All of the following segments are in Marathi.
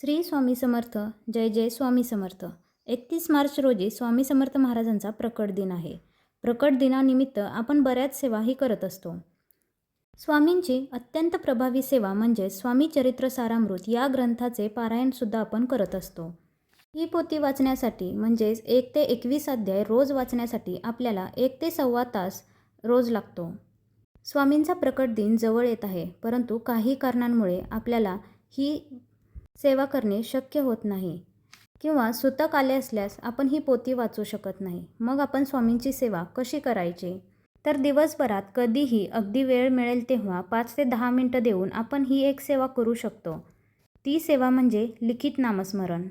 श्री स्वामी समर्थ जय जय स्वामी समर्थ. एकतीस मार्च रोजी स्वामी समर्थ महाराजांचा प्रकट दिन आहे. प्रकट दिनानिमित्त आपण बऱ्याच सेवाही करत असतो. स्वामींची अत्यंत प्रभावी सेवा म्हणजे स्वामी चरित्र सारामृत या ग्रंथाचे पारायणसुद्धा आपण करत असतो. ही पोती वाचण्यासाठी म्हणजेच एक ते एकवीस अध्याय रोज वाचण्यासाठी आपल्याला एक ते सव्वा तास रोज लागतो. स्वामींचा प्रकट दिन जवळ येत आहे परंतु काही कारणांमुळे आपल्याला ही सेवा करणे शक्य होत नाही. किंवा सुतक आले असल्यास आपण ही पोती वाचू शकत नाही. मग आपण स्वामींची सेवा कशी करायची? तर दिवसभरात कधीही अगदी वेळ मिळेल तेव्हा पाच ते दहा मिनटं देऊन आपण ही एक सेवा करू शकतो. ती सेवा म्हणजे लिखित नामस्मरण.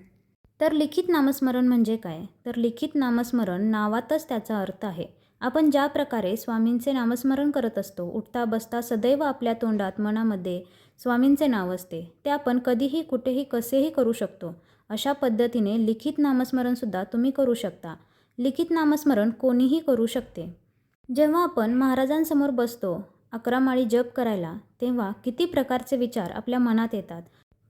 तर लिखित नामस्मरण म्हणजे काय? तर लिखित नामस्मरण नावातच त्याचा अर्थ आहे. आपण ज्या प्रकारे स्वामींचे नामस्मरण करत असतो उठता बसता सदैव आपल्या तोंडात मनामध्ये स्वामींचे नाव असते. ते आपण कधीही कुठेही कसेही करू शकतो. अशा पद्धतीने लिखित नामस्मरणसुद्धा तुम्ही करू शकता. लिखित नामस्मरण कोणीही करू शकते. जेव्हा आपण महाराजांसमोर बसतो अकरा माळी जप करायला तेव्हा किती प्रकारचे विचार आपल्या मनात येतात.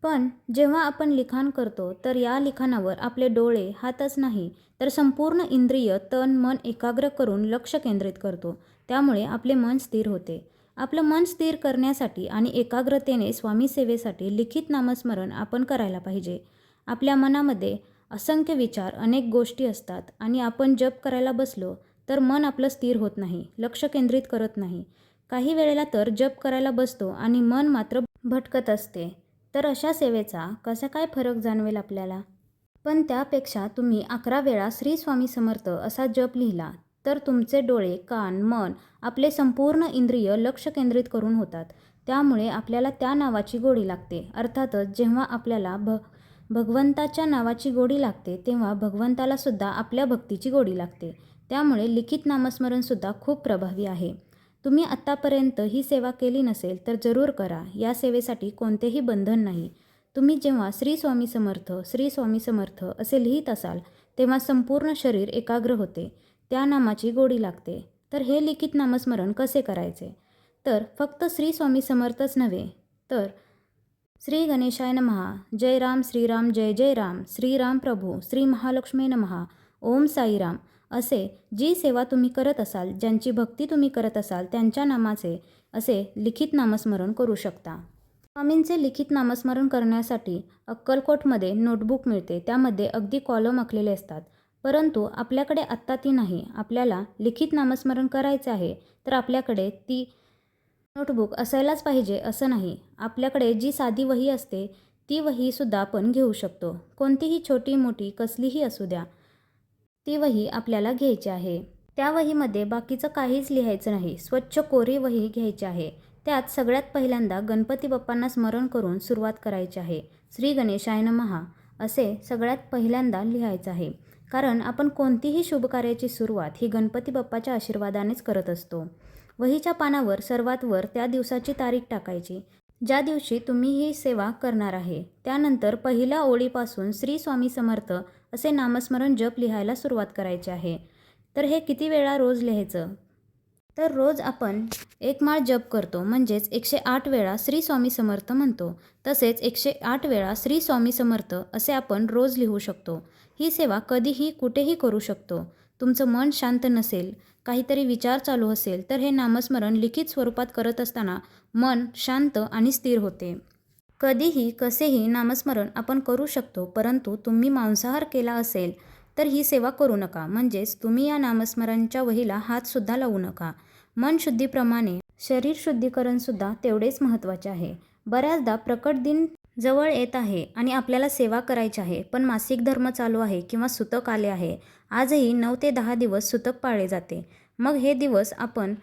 पण जेव्हा आपण लिखाण करतो तर या लिखाणावर आपले डोळे हातच नाही तर संपूर्ण इंद्रिय तन मन एकाग्र करून लक्ष केंद्रित करतो. त्यामुळे आपले मन स्थिर होते. आपलं मन स्थिर करण्यासाठी आणि एकाग्रतेने स्वामी सेवेसाठी लिखित नामस्मरण आपण करायला पाहिजे. आपल्या मनामध्ये असंख्य विचार अनेक गोष्टी असतात आणि आपण जप करायला बसलो तर मन आपलं स्थिर होत नाही लक्ष केंद्रित करत नाही. काही वेळेला तर जप करायला बसतो आणि मन मात्र भटकत असते. तर अशा सेवेचा कसा काय फरक जाणवेल आपल्याला? पण त्यापेक्षा तुम्ही अकरा वेळा श्री स्वामी समर्थ असा जप लिहिला तर तुमचे डोळे कान मन आपले संपूर्ण इंद्रिय लक्ष केंद्रित करून होतात. त्यामुळे आपल्याला त्या नावाची गोडी लागते. अर्थातच जेव्हा आपल्याला भ भगवंताच्या नावाची गोडी लागते तेव्हा भगवंतालासुद्धा आपल्या भक्तीची गोडी लागते. त्यामुळे लिखित नामस्मरणसुद्धा खूप प्रभावी आहे. तुम्ही आत्तापर्यंत ही सेवा केली नसेल तर जरूर करा. या सेवेसाठी कोणतेही बंधन नाही. तुम्ही जेव्हा श्री स्वामी समर्थ श्री स्वामी समर्थ असे लिहित असाल तेव्हा संपूर्ण शरीर एकाग्र होते. त्या नामाची गोडी लागते. तर हे लिखित नामस्मरण कसे करायचे? तर फक्त श्री स्वामी समर्थच नव्हे तर श्री गणेशाय नमहा. जय राम श्रीराम जय जय राम. श्रीराम प्रभू श्री महालक्ष्मी नमहा. ओम साईराम असे जी सेवा तुम्ही करत असाल ज्यांची भक्ती तुम्ही करत असाल त्यांच्या नामाचे असे लिखित नामस्मरण करू शकता. स्वामींचे लिखित नामस्मरण करण्यासाठी अक्कलकोटमध्ये नोटबुक मिळते. त्यामध्ये अगदी कॉलम आखलेले असतात. परंतु आपल्याकडे आत्ता ती नाही. आपल्याला लिखित नामस्मरण करायचे आहे तर आपल्याकडे ती नोटबुक असायलाच पाहिजे असं नाही. आपल्याकडे जी साधी वही असते ती वहीसुद्धा आपण घेऊ शकतो. कोणतीही छोटी मोठी कसलीही असू द्या ती वही आपल्याला घ्यायची आहे. त्या वहीमध्ये बाकीचं काहीच लिहायचं नाही. स्वच्छ कोरी वही घ्यायची आहे. त्यात सगळ्यात पहिल्यांदा गणपती बाप्पांना स्मरण करून सुरुवात करायची आहे. श्री गणेशाय नमहा असे सगळ्यात पहिल्यांदा लिहायचं आहे. कारण आपण कोणतीही शुभकार्याची सुरुवात ही गणपती बाप्पाच्या आशीर्वादानेच करत असतो. वहीच्या पानावर सर्वात वर त्या दिवसाची तारीख टाकायची ज्या दिवशी तुम्ही ही सेवा करणार आहे. त्यानंतर पहिल्या ओळीपासून श्री स्वामी समर्थ असे नामस्मरण जप लिहायला सुरुवात करायची आहे. तर हे किती वेळा रोज लिहायचं? तर रोज आपण एक माळ जप करतो म्हणजेच एकशे आठ वेळा श्री स्वामी समर्थ म्हणतो. तसेच एकशे आठ वेळा श्री स्वामी समर्थ असे आपण रोज लिहू शकतो. ही सेवा कधीही कुठेही करू शकतो. तुमचं मन शांत नसेल काहीतरी विचार चालू असेल तर हे नामस्मरण लिखित स्वरूपात करत असताना मन शांत आणि स्थिर होते. कधीही कसेही नामस्मरण आपण करू शकतो परंतु तुम्ही मांसाहार केला असेल तर ही सेवा करू नका. म्हणजेच तुम्ही या नामस्मरणच्या वहीला हातसुद्धा लावू नका. मन शुद्धीप्रमाणे शरीर शुद्धीकरणसुद्धा तेवढेच महत्त्वाचे आहे. बऱ्याचदा प्रकट दिन जवळ येत आहे आणि आपल्याला सेवा करायची आहे पण मासिक धर्म चालू आहे किंवा सुतक आले आहे. आजही नऊ ते दहा दिवस सुतक पाळले जाते. मग हे दिवस आपण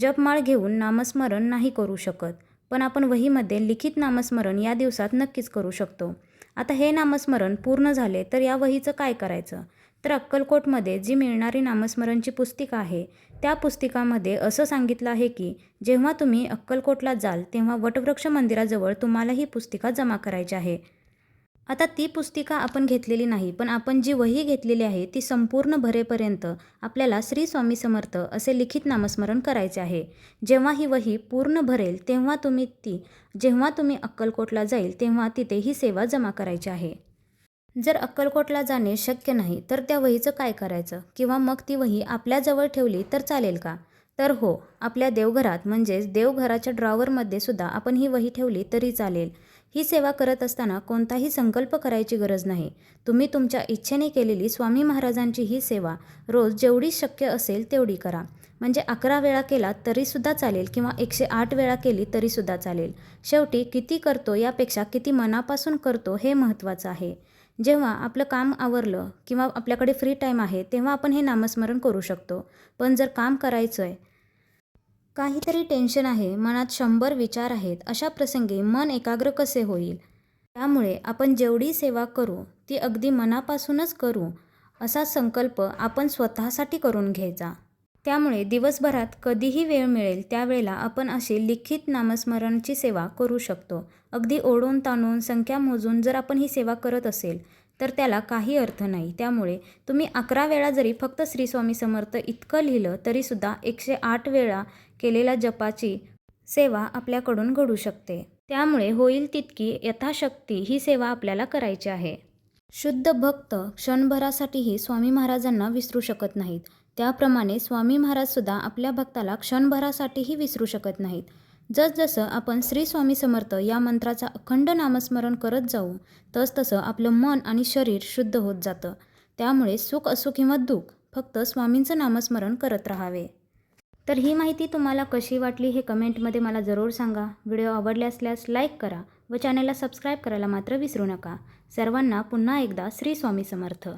जपमाळ घेऊन नामस्मरण नाही करू शकत पण आपण वहीमध्ये लिखित नामस्मरण या दिवसात नक्कीच करू शकतो. आता हे नामस्मरण पूर्ण झाले तर या वहीचं काय करायचं? तर अक्कलकोटमध्ये जी मिळणारी नामस्मरणची पुस्तिका आहे त्या पुस्तिकामध्ये असं सांगितलं आहे की जेव्हा तुम्ही अक्कलकोटला जाल तेव्हा वटवृक्ष मंदिराजवळ तुम्हाला ही पुस्तिका जमा करायची आहे. आता ती पुस्तिका आपण घेतलेली नाही पण आपण जी वही घेतलेली आहे ती संपूर्ण भरेपर्यंत आपल्याला श्री स्वामी समर्थ असे लिखित नामस्मरण करायचे आहे. जेव्हा ही वही पूर्ण भरेल तेव्हा तुम्ही ती जेव्हा तुम्ही अक्कलकोटला जाईल तेव्हा तिथे ही सेवा जमा करायची आहे. जर अक्कलकोटला जाणे शक्य नाही तर त्या वहीचं काय करायचं? किंवा मग ती वही आपल्याजवळ ठेवली तर चालेल का? तर हो आपल्या देवघरात म्हणजेच देवघराच्या ड्रॉवरमध्ये सुद्धा आपण ही वही ठेवली तरी चालेल. ही सेवा करत असताना कोणताही संकल्प करायची गरज नाही. तुम्ही तुमच्या इच्छेने केलेली स्वामी महाराजांची ही सेवा रोज जेवढी शक्य असेल तेवढी करा. म्हणजे अकरा वेळा केला तरीसुद्धा चालेल किंवा एकशे आठ वेळा केली तरीसुद्धा चालेल. शेवटी किती करतो यापेक्षा किती मनापासून करतो हे महत्त्वाचं आहे. जेव्हा आपलं काम आवरलं किंवा आपल्याकडे फ्री टाईम आहे तेव्हा आपण हे नामस्मरण करू शकतो. पण जर काम करायचं आहे काहीतरी टेन्शन आहे मनात शंभर विचार आहेत अशा प्रसंगी मन एकाग्र कसे होईल? त्यामुळे आपण जेवढी सेवा करू ती अगदी मनापासूनच करू असा संकल्प आपण स्वतःसाठी करून घ्यायचा. त्यामुळे दिवसभरात कधीही वेळ मिळेल त्यावेळेला आपण अशी लिखित नामस्मरणची सेवा करू शकतो. अगदी ओढून ताणून संख्या मोजून जर आपण ही सेवा करत असेल तर त्याला काही अर्थ नाही. त्यामुळे तुम्ही अकरा वेळा जरी फक्त श्री स्वामी समर्थ इतकं लिहिलं तरीसुद्धा एकशे आठ वेळा केलेल्या जपाची सेवा आपल्याकडून घडू शकते. त्यामुळे होईल तितकी यथाशक्ती ही सेवा आपल्याला करायची आहे. शुद्ध भक्त क्षणभरासाठीही स्वामी महाराजांना विसरू शकत नाहीत. त्याप्रमाणे स्वामी महाराजसुद्धा आपल्या भक्ताला क्षणभरासाठीही विसरू शकत नाहीत. जसजसं आपण श्री स्वामी समर्थ या मंत्राचा अखंड नामस्मरण करत जाऊ तसतसं आपलं मन आणि शरीर शुद्ध होत जातं. त्यामुळे सुख असो किंवा दुःख फक्त स्वामींचं नामस्मरण करत राहावे. तर ही माहिती तुम्हाला कशी वाटली हे कमेंटमध्ये मला जरूर सांगा. व्हिडिओ आवडले असल्यास लाईक करा व चॅनलला सबस्क्राईब करायला मात्र विसरू नका. सर्वांना पुन्हा एकदा श्री स्वामी समर्थ.